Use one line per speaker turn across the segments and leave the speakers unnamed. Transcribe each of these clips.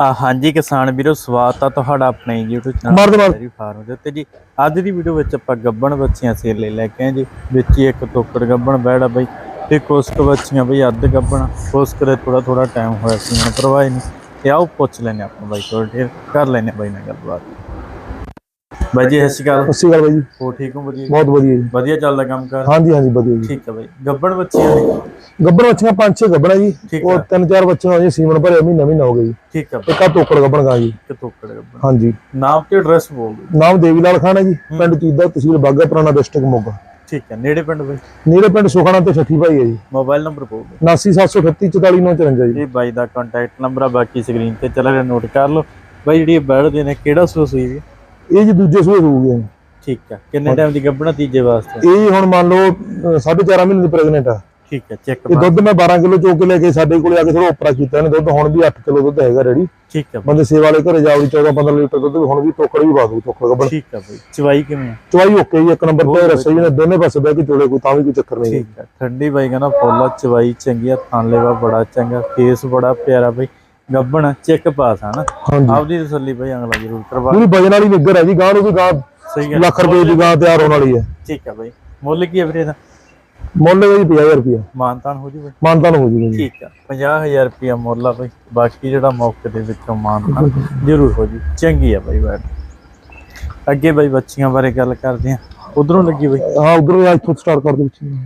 ਆ ਹਾਂਜੀ ਕਿਸਾਨ ਵੀਰੋ ਸਵਾਗਤ ਆ ਤੁਹਾਡਾ ਆਪਣੇ YouTube ਚੈਨਲ। ਡੈਰੀ ਫਾਰਮ ਦੇ ਉੱਤੇ ਜੀ। ਅੱਜ ਦੀ ਵੀਡੀਓ ਵਿੱਚ ਆਪਾਂ ਗੱਬਣ ਬੱਚੀਆਂ ਸੇਲ ਲਈ ਲੈ ਕੇ ਆਏ ਜੀ। ਵਿੱਚ ਹੀ ਇੱਕ ਟੋਕੜ ਗੱਬਣ ਬੈੜਾ ਬਈ ਤੇ ਕੁਛ ਕੁ ਬੱਚੀਆਂ ਬਈ ਅੱਧ ਗੱਬਣ ਕੁਛ ਕੁ ਦੇ ਥੋੜਾ ਥੋੜਾ ਟਾਈਮ ਹੋਇਆ ਸੀ ਹੁਣ ਪਰਵਾਹ ਨਹੀਂ। ਤੇ ਆਓ ਪੁੱਛ ਲੈਨੇ ਆਪਾਂ ਬਾਈ ਕੋਲ ਢੇਰ ਕਰ ਲੈਨੇ ਬਾਈ ਨਾਲ ਗੱਲਬਾਤ। ਬਾਈ ਜੀ ਸਤਿ ਸ਼੍ਰੀ ਅਕਾਲ।
ਸਤਿ ਸ਼੍ਰੀ ਅਕਾਲ ਬਾਈ ਜੀ।
ਹੋ ਠੀਕ ਹੋ? ਵਧੀਆ
ਬਹੁਤ ਵਧੀਆ ਜੀ।
ਵਧੀਆ ਚੱਲਦਾ ਕੰਮ ਕਰ?
ਹਾਂਜੀ ਹਾਂਜੀ ਵਧੀਆ ਜੀ।
ਠੀਕ ਹੈ ਬਾਈ। ਗੱਬਣ ਬੱਚੀਆਂ ਨੇ?
ਗੱਬਰ ਬੱਚੀਆਂ ਪੰਜ ਛੇ ਗੱਬਰਾਂ ਜੀ। ਉਹ। ਤਿੰਨ ਚਾਰ ਬੱਚੀਆਂ ਹੋਈਆਂ ਸੀਮਨ ਭਰਿਆ ਮਹੀਨਾ ਮਹੀਨਾ ਹੋ ਗਿਆ ਜੀ।
ਠੀਕ ਹੈ।
ਇੱਕ ਆ ਟੋਕੜ ਗੱਬਣ ਗਾ ਜੀ।
ਇੱਕ ਟੋਕੜ ਗੱਬਣ
ਹਾਂਜੀ।
ਨਾਮ ਤੇ ਐਡਰੈਸ ਬੋਲ ਦਿਓ।
ਨਾਮ ਦੇਵੀ ਲਾਲ ਖਾਨ ਹੈ ਜੀ ਪਿੰਡ ਚੀਦਾ ਤਹਿਸੀਲ ਬਾਗਾ ਪੁਰਾਣਾ ਡਿਸਟ੍ਰਿਕਟ ਮੋਗਾ।
ਠੀਕ ਹੈ। ਨੇੜੇ ਪਿੰਡ ਬਾਈ?
ਨੇੜੇ ਪਿੰਡ ਸੁਖਾਣਾ ਤੇ ਛੱਠੀ ਭਾਈ ਹੈ ਜੀ।
ਮੋਬਾਈਲ ਨੰਬਰ ਬੋਲ ਦਿਓ।
89738 ਜੀ।
ਇਹ ਬਾਈ ਦਾ ਕੰਟੈਕਟ ਨੰਬਰ ਆ ਬਾਕੀ ਸਕਰੀਨ ਤੇ ਚੱਲ ਰਿਹਾ ਨੋਟ ਕਰ ਲਓ। ਬਾਈ ਜਿਹੜੀ ਬੈਠਦੇ ਨੇ ਕਿਹੜਾ ਸੂਸ ਹੋਈ ਵੀ
ਇਹ ਜੀ ਦੂਜੇ ਸੂਏ ਹੋਊਗੇ
ਠੀਕ ਆ। ਕਿੰਨੇ ਟਾਈਮ ਦੀ ਗੱਭਣਾ ਤੀਜੇ ਵਾਸਤੇ?
ਇਹ ਹੁਣ ਮੰਨ ਲਓ ਅਹ, ਸਾਢੇ ਚਾਰ ਮਹੀਨੇ ਦੀ ਪ੍ਰੈਗਨੈਂਟ ਆ।
ਠੀਕ ਆ ਚੈੱਕ
ਇਹ ਦੁੱਧ ਮੈਂ 12 ਕਿਲੋ ਚੋ ਕੇ ਲੈ ਕੇ ਸਾਡੇ ਕੋਲੇ ਆ ਕੇ ਥੋੜਾ ਉਪਰਾ ਕੀਤਾ ਇਹਨੇ ਦੁੱਧ ਹੁਣ ਵੀ 8 ਕਿਲੋ ਦੁੱਧ ਹੈਗਾ ਰੈਡੀ।
ਠੀਕ ਆ। ਬਾਈ,
ਬੰਦੇ ਸੇਵਾ ਵਾਲੇ ਘਰੇ ਜਾਵੜੀ 14 15 ਲੀਟਰ ਦੁੱਧ ਹੁਣ ਵੀ ਟੋਕੜ ਵੀ ਪਾ ਦੂ ਟੋਕੜ ਗੱਬਣ।
ਠੀਕ ਆ ਬਾਈ। ਚਵਾਈ ਕਿਵੇਂ ਆ?
ਚਵਾਈ ਓਕੇ ਜੀ ਇੱਕ ਨੰਬਰ ਤੇ ਰਸਈ ਨੇ ਦੋਨੇ ਪਾਸੇ ਬਹਿ ਕੇ ਚੋਲੇ ਕੋਈ ਤਾਂ ਵੀ ਕੋਈ ਚੱਕਰ ਨਹੀਂ।
ਠੀਕ ਆ। ਠੰਡੀ ਬਾਈ ਕਹਿੰਦਾ ਫੁੱਲ ਚਵਾਈ ਚੰਗੀ ਆ ਥਾਂਲੇਵਾ ਬੜਾ ਚੰਗਾ ਫੇਸ ਬੜਾ ਪਿਆਰਾ ਬਾਈ। ਗੱਭਣ ਚੈੱਕ ਪਾਸ ਆ ਨਾ।
ਹਾਂਜੀ।
ਆਪਦੀ ਤਸੱਲੀ ਬਾਈ ਅਗਲਾ ਜ਼ਰੂਰ ਕਰਵਾ
ਪੂਰੀ ਵਜਨ ਵਾਲੀ ਨਿੱਗਰ ਹੈ ਜੀ ਗਾਂ ਨੂੰ ਵੀ ਗਾਂ ਲੱਖ ਰੁਪਏ ਦੀ ਗਾਂ ਤਿਆਰ ਹੋਣ ਵਾਲੀ ਹੈ
ਠੀਕ ਆ ਬਾਈ ਮੁੱਲ ਕੀ ਆ ਵੀਰੇ ਦਾ
ਮੁੱਲ ਹੈ ਜੀ 50000 ਰੁਪਏ
ਮਾਨਤਾਨ ਹੋ ਜੂ ਬਾਈ
ਮਾਨਤਾਨ ਹੋ ਜੂਗਾ ਜੀ।
ਠੀਕ ਆ। 50000 ਰੁਪਿਆ ਮੁੱਲ ਆ ਬਾਈ ਬਾਕੀ ਜਿਹੜਾ ਮੌਕੇ ਦੇ ਵਿੱਚੋਂ ਮਾਨਤਾਨ ਜ਼ਰੂਰ ਹੋ ਜੂ। ਚੰਗੀ ਆ ਬਾਈ ਬੈਠ ਅੱਗੇ ਬਾਈ ਬੱਚੀਆਂ ਬਾਰੇ ਗੱਲ ਕਰਦੇ ਆ। ਉਧਰੋਂ ਲੱਗੀ ਬਾਈ?
ਹਾਂ ਉਧਰੋਂ ਇੱਥੋਂ ਸਟਾਰਟ ਕਰ ਦੇ ਬੱਚੀ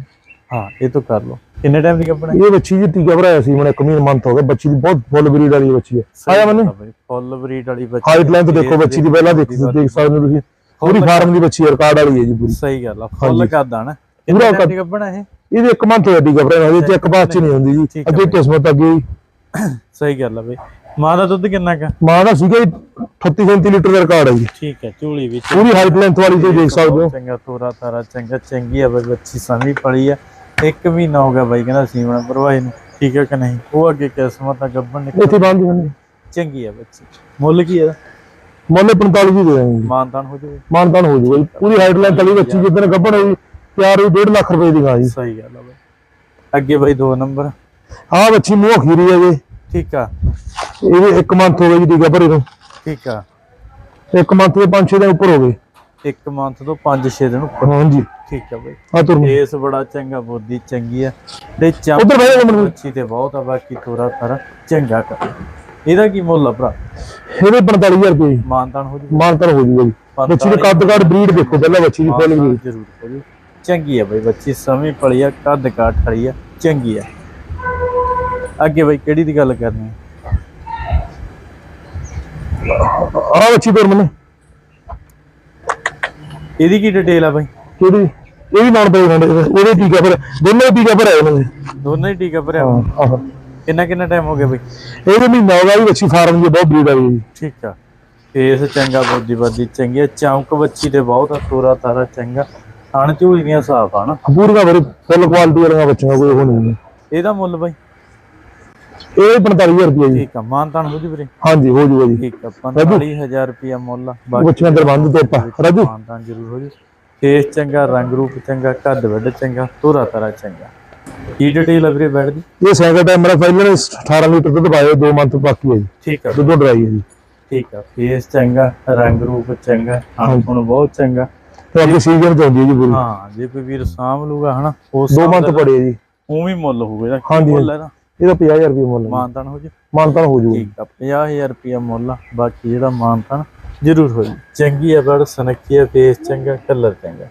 ਹਾਂ ਇਹ ਤੋਂ ਕਰ ਲਓ। ਕਿੰਨੇ ਟਾਈਮ ਦੀ ਕੱਪੜਾ
ਇਹ ਬੱਚੀ ਜੀ ਟੀਕਾ ਭਰਾਇਆ ਸੀ ਮੈਨੂੰ ਇੱਕ ਮਹੀਨਾ ਮੰਥ ਹੋ ਗਿਆ ਬੱਚੀ ਦੀ ਬਹੁਤ ਫੁੱਲ ਬਰੀਡ ਵਾਲੀ ਬੱਚੀ ਹੈ। ਆਇਆ ਮੈਨੂੰ?
ਫੁੱਲ ਬਰੀਡ ਵਾਲੀ ਬੱਚੀ
ਹਾਈਟ ਲੈਂਥ ਦੇਖੋ ਬੱਚੀ ਦੀ ਪਹਿਲਾਂ ਦੇਖ ਦੇਖ ਸਕਦੇ ਹੋ ਤੁਸੀਂ। ਪੂਰੀ ਫਾਰਮ ਦੀ ਬੱਚੀ ਰਿਕਾਰਡ ਵਾਲੀ ਹੈ ਜੀ ਪੂਰੀ।
ਸਹੀ ਗੱਲ ਆ ਫੁੱਲ ਕਰਦਾ ਨਾ।
ਪੂਰਾ
ਕਿੰਨੇ ਟਾਈਮ ਦੀ ਕੱਪੜਾ ਇਹ?
ਇਹਦੇ ਇੱਕ ਮੰਥ ਹੋਇਆ ਟੀਕਾ ਭਰਾਇਆ ਹਜੇ ਚੈੱਕ ਪਾਸ ਚ ਨਹੀਂ ਹੁੰਦੀ ਜੀ ਅੱਗੇ ਕਿਸਮਤ ਅੱਗੇ।
ਸਹੀ ਗੱਲ ਆ ਬਾਈ। ਮਾਂ ਦਾ ਦੁੱਧ ਕਿੰਨਾ ਕਾ
ਮਾਂ ਦਾ ਸੀਗਾ ਜੀ 38 37 ਲੀਟਰ ਦਾ ਰਿਕਾਰਡ ਹੈ ਜੀ।
ਠੀਕ ਹੈ ਝੋਲੀ ਵਿੱਚ।
ਪੂਰੀ ਹਾਈਟ ਲੈਂਥ ਵਾਲੀ ਤੁਸੀਂ ਦੇਖ ਸਕਦੇ ਹੋ।
ਚੰਗਾ ਤੋਰਾ ਤਾਰਾ ਚੰਗਾ ਚੰਗੀ ਆ ਬੱਚੀ ਸਮੀ ਪੜੀ ਆ। ਇੱਕ ਮਹੀਨਾ ਹੋ ਗਿਆ ਬਾਈ ਕਹਿੰਦਾ ਸੀਵਣਾ ਭਰਵਾਈ ਨੂੰ। ਠੀਕ ਹੈ ਕਿ ਨਹੀਂ? ਉਹ ਅੱਗੇ ਕਿਸਮਤ ਆ ਗੱਬਣ ਨਿਕਲ
ਇੱਥੇ ਬੰਦ ਹੁੰਦੀ
ਚੰਗੀ ਆ ਬੱਚੀ। ਮੁੱਲ ਕੀ ਇਹਦਾ?
ਮੁੱਲ 45 ਦੀ ਦੇ ਦਾਂਗੇ।
ਮਾਨਤਾਨ ਹੋ ਜਾਵੇ
ਮਾਨਤਾਨ ਹੋ ਜੂਗਾ ਜੀ ਪੂਰੀ ਹਾਈਟ ਵਾਲੀ ਬੱਚੀ ਜਿੱਦਣ ਗੱਭਣ ਹੋਈ ਤਿਆਰ ਹੋਈ 1.5 ਲੱਖ ਰੁਪਏ ਦੀ ਗਾਂ ਜੀ।
ਸਹੀ ਗੱਲ ਆ ਬਾਈ। ਅੱਗੇ ਬਾਈ ਦੋ ਨੰਬਰ।
ਆਹ ਬੱਚੀ ਮੂੰਹ ਖੀਰੀ ਹੈ ਜੀ।
ਠੀਕ ਆ।
ਇਹ ਵੀ ਇੱਕ ਮੰਥ ਹੋ ਗਿਆ ਜੀ ਟੀਕਾ ਭਰੇ ਨੂੰ
ਠੀਕ ਆ।
ਇੱਕ ਮੰਥ ਦੇ 5-6 ਦਿਨ ਉੱਪਰ ਹੋ ਗਏ।
ਇੱਕ ਮੰਥ ਤੋਂ 5-6 ਦਿਨ ਉੱਪਰ।
ਹਾਂਜੀ।
ਠੀਕ ਆ ਬਾਈ।
ਆ ਤੁਰ
ਫੇਸ ਬੜਾ ਚੰਗਾ ਬੋਦੀ ਚੰਗੀ ਆ। ਤੇ ਚੰਪ
ਜਾ
ਬੱਚੀ ਤੇ ਬਹੁਤ ਆ ਬਾਕੀ ਤੋਰਾ ਤਾਰਾ ਚੰਗਾ ਕਰ। ਇਹਦਾ ਕੀ ਮੁੱਲ ਆ ਭਰਾ?
ਇਹਦੇ 45000 ਰੁਪਏ। ਜੀ
ਮਾਨਤਾਨ ਹੋ ਜਾਵੇ
ਮਾਨਤਾਨ ਹੋ ਜੂਗਾ ਜੀ। ਬੱਚੀ ਦੇ ਕੱਦ ਕਾਠ ਬਰੀਡ ਦੇਖੋ ਪਹਿਲਾਂ ਬੱਚੀ ਦੀ ਫੁੱਲ
ਮਾਨਤਾਨ ਜ਼ਰੂਰ ਕਰੋ ਚੰਗੀ ਆ ਬਾਈ ਬੱਚੀ ਸਮੇਂ ਪਲੀ ਆ ਕੱਦ ਕਾਠ ਖੜੀ ਆ ਚੰਗੀ ਆ। ਅੱਗੇ ਬਾਈ ਕਿਹੜੀ ਦੀ ਗੱਲ ਕਰਨੀ ਆ?
ਬੱਚੀ ਤੁਰ ਮੈਨੂੰ।
ਇਹਦੀ ਕੀ ਡਿਟੇਲ ਆ ਬਾਈ?
ਕਿਹੜੀ? ਇਹ ਵੀ ਨਾਨ ਖੰਡੇ ਉਹਦੇ ਟੀਕਾ ਭਰ ਦੋਨੇ ਟੀਕਾ ਭਰਾਏ ਉਹਨਾਂ ਦੇ
ਦੋਨੇ ਹੀ ਟੀਕਾ ਭਰਿਆ
ਹਾਂ ਆਹ।
ਕਿੰਨਾ ਕਿੰਨਾ ਟਾਈਮ ਹੋ ਗਿਆ ਬਾਈ?
ਇਹਦੇ ਮਹੀਨਾ ਹੋ ਗਿਆ ਜੀ ਬੱਚੀ ਫਾਰਮ ਦੀ ਬਹੁਤ ਬਰੀਡ ਜੀ।
ਠੀਕ ਆ। ਫੇਸ ਚੰਗਾ ਬੋਦੀ ਬਾਦੀ ਚੰਗੀ ਆ। ਚਮਕ ਬੱਚੀ ਤੇ ਬਹੁਤ ਆ ਤੋਰਾ ਤਾਰਾ ਚੰਗਾ। ਥਣ ਝੂਲੀਆਂ ਸਾਫ਼ ਆ ਨਾ।
ਪੂਰੀਆਂ ਬੜੀ ਫੁੱਲ ਕੁਆਲਿਟੀ ਵਾਲੀਆਂ ਬੱਚੀਆਂ ਕੋਈ ਉਹ ਨਹੀਂ।
ਇਹਦਾ ਮੁੱਲ ਬਾਈ?
ਇਹ 45000 ਰੁਪਏ ਜੀ।
ਠੀਕ ਆ ਮਾਨਤਾਨ ਹੋ ਜੀ ਵੀਰੇ।
ਹਾਂਜੀ ਹੋ ਜੂਗਾ ਜੀ।
ਠੀਕ ਆ 45000 ਰੁਪਿਆ ਮੁੱਲ
ਬੱਚੀਆਂ ਅੰਦਰ ਬੰਦ ਤੋਂ ਆਪਾਂ। ਰਾਜੂ।
ਮਾਨਤਾਨ ਜ਼ਰੂਰ ਹੋ ਜੀ। ਫੇਸ ਚੰਗਾ ਰੰਗ ਰੂਪ ਚੰਗਾ ਕੱਦ ਵੱਡ ਚੰਗਾ ਤੋਰਾ ਤਾਰਾ ਚੰਗਾ। ਕੀ ਡਿਟੇਲ ਆ ਵੀਰੇ ਬੈਠ ਦੀ?
ਇਹ ਸੈਕਿੰਡ ਟਾਈਮ ਮੇਰਾ ਪਹਿਲਾਂ 18 ਲੀਟਰ ਦੁੱਧ ਪਾਇਆ 2 ਮੰਥ ਬਾਕੀ ਹੈ ਜੀ।
ਠੀਕ ਆ।
ਦੁੱਧ ਡਰਾਈ ਹੈ ਜੀ।
ਠੀਕ ਆ ਫੇਸ ਚੰਗਾ ਰੰਗ ਰੂਪ ਚੰਗਾ ਹੁਣ ਬਹੁਤ ਚੰਗਾ।
ਤੇ ਅੱਗੇ ਸੀਜ਼ਨ ਚ ਆਉਂਦੀ ਹੈ ਜੀ ਪੂਰੀ।
ਹਾਂ ਜੇ ਕੋਈ ਵੀਰ ਸਾਂਭ ਲੂਗਾ ਹਨਾ ਉਸ
2 ਮੰਥ ਪੜੇ ਜੀ।
ਉਵੇਂ ਮੁੱਲ ਹੋਊਗਾ ਇਹਦਾ। ਮੁੱਲ ਹੈ ਇਹਦਾ।
ਇਹਦਾ 50000 ਰੁਪਏ ਮੁੱਲ ਹੈ।
ਮਾਨਤਾਨ ਹੋ ਜੀ
ਮਾਨਤਾਨ ਹੋ ਜੂਗਾ।
ਠੀਕ ਆ 50000 ਰੁਪਿਆ ਮੁੱਲ ਆ। ਬਾਕੀ ਜਿਹੜਾ ਮਾਨਤਾਨ ਜ਼ਰੂਰ ਹੋ ਜੀ। ਚੰਗੀ ਆ ਬੜ ਸਨੱਖੀ ਆ ਫੇਸ ਚੰਗਾ ਕਲਰ ਚੰਗਾ।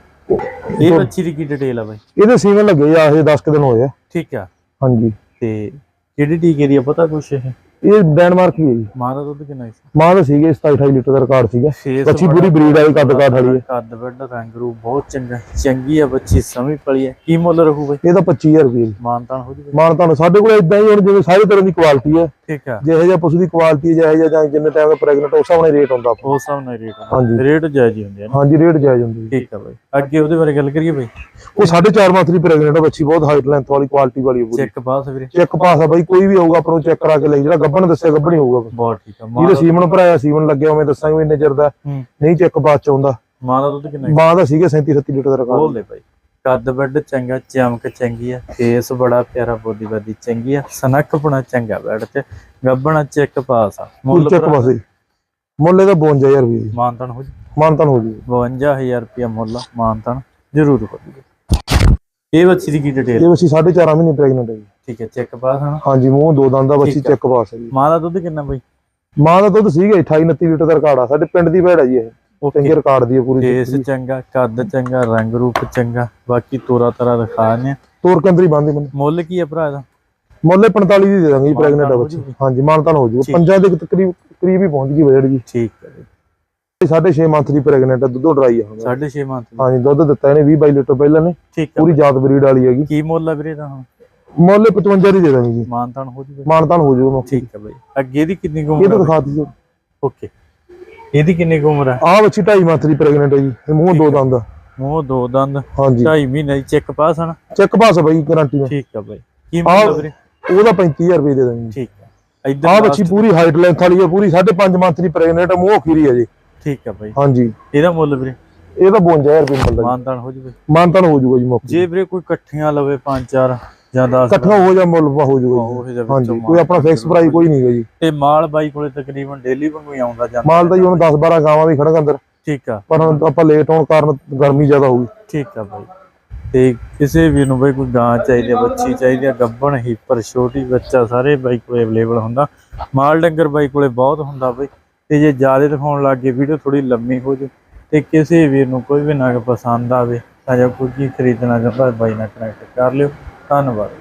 ਇਹ ਬੱਚੀ ਦੀ ਕੀ ਡਿਟੇਲ ਆ ਬਾਈ?
ਇਹਦੇ ਸੀਜ਼ਨ ਲੱਗੇ ਆ ਇਹ 10 ਕੁ ਦਿਨ ਹੋਏ ਆ।
ਠੀਕ ਆ।
ਹਾਂਜੀ।
ਤੇ ਕਿਹੜੀ ਟੀਕੇ ਦੀ ਆ ਪਤਾ ਕੁਛ ਇਹ?
ਇਹ ਡੈਨਮਾਰਕ ਹੀ ਹੈ ਜੀ।
ਮਾਂ ਦਾ ਦੁੱਧ ਕਿੰਨਾ ਸੀ?
ਮਾਂ ਦਾ ਸੀਗੇ 27 28 ਲੀਟਰ ਦਾ ਰਿਕਾਰਡ ਸੀਗਾ। ਬੱਚੀ ਪੂਰੀ ਬਰੀਡ ਵਾਲੀ ਕੱਦ ਕਾਠ ਵਾਲੀ ਹੈ।
ਕੱਦ ਵੱਡ ਰੰਗ ਰੂਪ ਬਹੁਤ ਚੰਗਾ ਚੰਗੀ ਆ ਬੱਚੀ ਸਮਝ ਪਲੀ ਆ ਕੀ ਮੁੱਲ ਰਹੂ ਬਾਈ?
ਇਹਦਾ 25000 ਰੁਪਏ
ਮਾਨਤਾਨ ਹੋ ਜੀ।
ਮਾਨ ਤੁਹਾਨੂੰ ਸਾਡੇ ਕੋਲ ਇਦਾਂ ਹੀ ਹੁਣ ਜਿਵੇਂ ਸਾਰੀ ਤਰ੍ਹਾਂ ਦੀ ਕੁਆਲਿਟੀ ਹੈ।
ਠੀਕ ਆ।
ਜਿਹੋ ਜਿਹਾ ਪਸ਼ੂ ਦੀ ਕੁਆਲਿਟੀ ਜਿਹੋ ਜਿਹਾ ਜਾਂ ਜਿੰਨੇ ਟਾਈਮ ਦਾ ਪ੍ਰੈਗਨੈਂਟ ਉਸ ਹਿਸਾਬ ਨਾਲ ਰੇਟ ਹੁੰਦਾ
ਉਸ ਹਿਸਾਬ ਨਾਲ ਰੇਟ
ਹਾਂਜੀ।
ਰੇਟ ਜਾਇਜ਼ ਹੀ ਹੁੰਦੇ ਆ
ਹਾਂਜੀ ਰੇਟ ਜਾਇਜ਼ ਹੁੰਦੀ ਹੈ
ਠੀਕ ਆ ਬਾਈ। ਅੱਗੇ ਉਹਦੇ ਬਾਰੇ ਗੱਲ ਕਰੀਏ ਬਾਈ?
ਉਹ 4.5 ਮੰਥ ਦੀ ਪ੍ਰੈਗਨੈਂਟ ਬੱਚੀ ਬਹੁਤ ਹਾਈਟ ਲੈਂਥ ਵਾਲੀ ਕੁਆਲਿਟੀ ਵਾਲੀ ਪੂਰੀ।
ਚੈੱਕ ਪਾਸ ਵੀਰੇ।
ਚੈੱਕ ਪਾਸ ਆ ਬਾਈ ਕੋਈ ਵੀ ਹੋਊਗਾ ਆਪਾਂ ਨੂੰ ਚੈੱਕ ਕਰਾ ਕੇ ਲਈ ਜਿਹੜਾ ਗੱਬਣ ਦੱਸਿਆ ਗੱਬਣ ਹੀ ਹੋਊਗਾ
ਬਹੁਤ ਠੀਕ ਆ
ਜਿਹਦੇ ਸੀਮਨ ਭਰਾਇਆ ਸੀਮਨ ਲੱਗਿਆ ਉਵੇਂ ਦੱਸਾਂਗੇ ਇੰਨੇ ਚਿਰ ਦਾ। ਨਹੀਂ ਚੈੱਕ ਪਾਸ ਚ ਆਉਂਦਾ।
ਮਾਂ ਦਾ ਦੁੱਧ ਕਿੰਨਾ
ਮਾਂ ਦਾ ਸੀਗਾ 37 37 ਲੀਟਰ ਦਾ ਰਿਕਾਰਡ
ਬੋਲ ਦੇ ਬਾਈ। ਕੱਦ ਵੱਡ ਚੰਗਾ ਚਮਕ ਚੰਗੀ ਆ ਫੇਸ ਬੜਾ ਪਿਆਰਾ ਬੋਦੀ ਬਾਦੀ ਚੰਗੀ ਆ ਸਨੱਖਪਣਾ ਚੰਗਾ ਬੈਡ ਤੇ ਗੱਬਣਾ ਚੈੱਕ ਪਾਸ ਆ।
ਪੂਰੀ ਚੱਕ ਪਾਸੇ। ਮੁੱਲ ਇਹਦਾ 52000 ਰੁਪਏ ਜੀ।
ਮਾਨਤਨ ਹੋ ਜੀ।
ਮਾਨਤਨ ਹੋ ਜੂ।
52000 ਰੁਪਇਆ ਮੁੱਲ ਮਾਨਤਨ ਜ਼ਰੂਰ ਹੋ ਜੂਗਾ ਇਹ ਬੱਚੀ ਦੀ ਕੀ ਡਿਟੇਲ
ਇਹ ਬੱਚੀ 4.5 ਮਹੀਨੇ ਪ੍ਰੈਗਨੈਂਟ ਹੈ ਜੀ।
ਠੀਕ ਹੈ ਚੈੱਕ ਪਾਸ ਹਨਾ
ਹਾਂਜੀ ਮੂੰਹ ਦੋ ਦੰਦ ਦਾ ਬੱਚੀ
ਆ।
ਚੈੱਕ ਪਾਸ ਹੈ ਜੀ।
ਮਾਂ ਦਾ ਦੁੱਧ ਕਿੰਨਾ ਬਈ?
ਮਾਂ ਦਾ ਦੁੱਧ ਸੀਗਾ 28 29 ਲੀਟਰ ਦਾ ਰਿਕਾਰਡ ਆ। ਸਾਡੇ ਪਿੰਡ ਦੀ ਭੈੜ ਹੈ ਜੀ ਇਹ। ਚੰਗੇ ਰਿਕਾਰਡ ਦੀ ਹੈ ਪੂਰੀ
ਫੇਸ ਚੰਗਾ ਕੱਦ ਚੰਗਾ ਰੰਗ ਰੂਪ ਚੰਗਾ ਬਾਕੀ ਤੋਰਾ ਤਰਾ ਦਿਖਾ ਨੇ
ਤੋਰ ਕੰਦਰੀ ਬੰਦੀ। ਮੈਨੂੰ
ਮੁੱਲ ਕੀ ਹੈ ਭਰਾ ਦਾ
ਮੁੱਲ 45 ਦੀ ਦੇ ਦਾਂਗੇ ਜੀ ਪ੍ਰੈਗਨੈਂਟ
ਹੋ
ਬੱਚੀ। ਹਾਂਜੀ ਮਾਨਤਾਨ ਹੋ ਜੂਗਾ। ਪੰਜਾਂ ਦੇ ਤਕਰੀਬ ਕਰੀਬ ਹੀ ਪਹੁੰਚ ਗਈ ਬਜੜ ਜੀ
ਠੀਕ ਹੈ ਜੀ।
6.5 ਮੰਥ ਦੀ ਪ੍ਰੈਗਨੈਂਟ ਹੈ ਦੁੱਧੋਂ ਡਰਾਈ ਆ ਹੁਣ।
6.5 ਮੰਥ ਦੀ।
ਹਾਂਜੀ ਦੁੱਧ ਦਿੱਤਾ ਇਹਨੇ 20 22 ਲੀਟਰ ਪਹਿਲਾਂ ਨੇ। ਪੂਰੀ ਜਾਤ ਬਰੀਡ ਵਾਲੀ ਹੈਗੀ।
ਕੀ ਮੁੱਲ ਹੈ ਵੀਰੇ ਦਾ ਹੁਣ?
ਮੁੱਲ 55 ਦੀ ਦੇ ਦਾਂਗੇ ਜੀ।
ਮਾਨਤਨ ਹੋ ਜੂਗਾ
ਮਾਨਤਾਨ ਹੋ ਜੂਗਾ
ਠੀਕ ਹੈ ਬਈ। ਅੱਗੇ ਦੀ ਕਿੰਨੀ ਕੁ
ਇਹ ਤਾਂ ਦਿਖਾਤੀ ਜੀ
ਓਕੇ। ਇਹਦੀ ਕਿੰਨੀ ਕੁ ਉਮਰ ਹੈ?
ਆਹ ਬੱਚੀ 2.5 ਮੰਥ ਦੀ ਪ੍ਰੈਗਨੈਂਟ ਹੈ ਜੀ। ਇਹ ਮੂੰਹ ਦੋ ਦੰਦ ਆ।
ਮੂੰਹ ਦੋ ਦੰਦ।
ਹਾਂਜੀ।
2.5 ਮਹੀਨੇ ਦੀ ਚੈੱਕ ਪਾਸ ਹਨ?
ਚੈੱਕ ਪਾਸ ਆ ਬਾਈ ਗਾਰੰਟੀ ਨਾਲ।
ਠੀਕ ਹੈ ਬਈ। ਕੀ ਮੁੱਲ ਹੈ ਵੀਰੇ?
ਉਹਦਾ 35000 ਰੁਪਏ ਦੇ ਦਾਂਗੇ।
ਠੀਕ ਹੈ ਇੱਧਰ
ਆਹ ਬੱਚੀ ਪੂਰੀ ਹਾਈਟ ਲੈਂਥ ਵਾਲੀ ਹੈ ਪੂਰੀ 5.5 ਮੰਥ ਦੀ ਪ੍ਰੈਗਨੈਂਟ ਮੂੰਹ ਖੀਰੀ ਹੈ ਜੀ।
ਠੀਕ ਹੈ ਬਈ।
ਹਾਂਜੀ।
ਇਹਦਾ ਮੁੱਲ ਵੀਰੇ?
ਇਹ ਤਾਂ 52000 ਰੁਪਏ ਮਿਲਦਾ
ਮਾਨਤਨ ਹੋ ਜੂਗਾ
ਮਾਨਤਾਨ ਹੋ ਜੂਗਾ ਜੀ ਮੌਕੇ
ਜੇ ਵੀਰੇ ਕੋਈ ਇਕੱਠੀਆਂ ਲਵੇ 5 4 ਜਾਂ 10
ਇਕੱਠਾ ਹੋ ਜਾ ਮੁੱਲ ਹੋ ਜੂਗਾ
ਉਹ
ਜੀ।
ਇਹਦੇ ਵਿੱਚੋਂ
ਹਾਂਜੀ ਕੋਈ ਆਪਣਾ ਫਿਕਸ ਪ੍ਰਾਈਸ ਕੋਈ ਨਹੀਂ ਹੈ ਜੀ।
ਤੇ ਮਾਲ ਬਾਈ ਕੋਲੇ ਤਕਰੀਬਨ ਡੇਲੀ ਵਾਂਗੂ ਹੀ ਆਉਂਦਾ ਜਾਂਦਾ
ਮਾਲ ਤਾਂ ਜੀ ਹੁਣ 10 12 ਗਾਵਾਂ ਵੀ ਖੜਕ ਅੰਦਰ।
ਠੀਕ ਆ।
ਪਰ ਹੁਣ ਆਪਾਂ ਲੇਟ ਹੋਣ ਕਾਰਨ ਗਰਮੀ ਜ਼ਿਆਦਾ ਹੋਊਗੀ।
ਠੀਕ ਆ ਬਾਈ। ਤੇ ਕਿਸੇ ਵੀ ਨੂੰ ਬਈ ਕੋਈ ਗਾਂ ਚਾਹੀਦੀ ਆ ਬੱਚੀ ਚਾਹੀਦੀ ਆ ਗੱਬਣ ਹੀਪਰ ਛੋਟੀ ਬੱਚਾ ਸਾਰੇ ਬਾਈ ਕੋਲੇ ਅਵੇਲੇਬਲ ਹੁੰਦਾ। ਮਾਲ ਡੰਗਰ ਬਾਈ ਕੋਲੇ ਬਹੁਤ ਹੁੰਦਾ ਬਈ। ਤੇ ਜੇ ਜ਼ਿਆਦਾ ਦਿਖਾਉਣ ਲੱਗ ਗਏ ਵੀਡੀਓ ਥੋੜੀ ਲੰਮੀ ਹੋ ਜੂ। ਤੇ ਕਿਸੇ ਵੀਰ ਨੂੰ ਕੋਈ ਵੀ ਨਗ ਪਸੰਦ ਆਵੇ ਤਾਂ ਜਾਂ ਕੋਈ ਚੀਜ਼ ਖਰੀਦਣਾ ਚਾਹੁੰਦਾ ਬਾਈ ਨਾਲ ਕਨੈਕਟ ਕਰ ਲਿਓ। ਧੰਨਵਾਦ।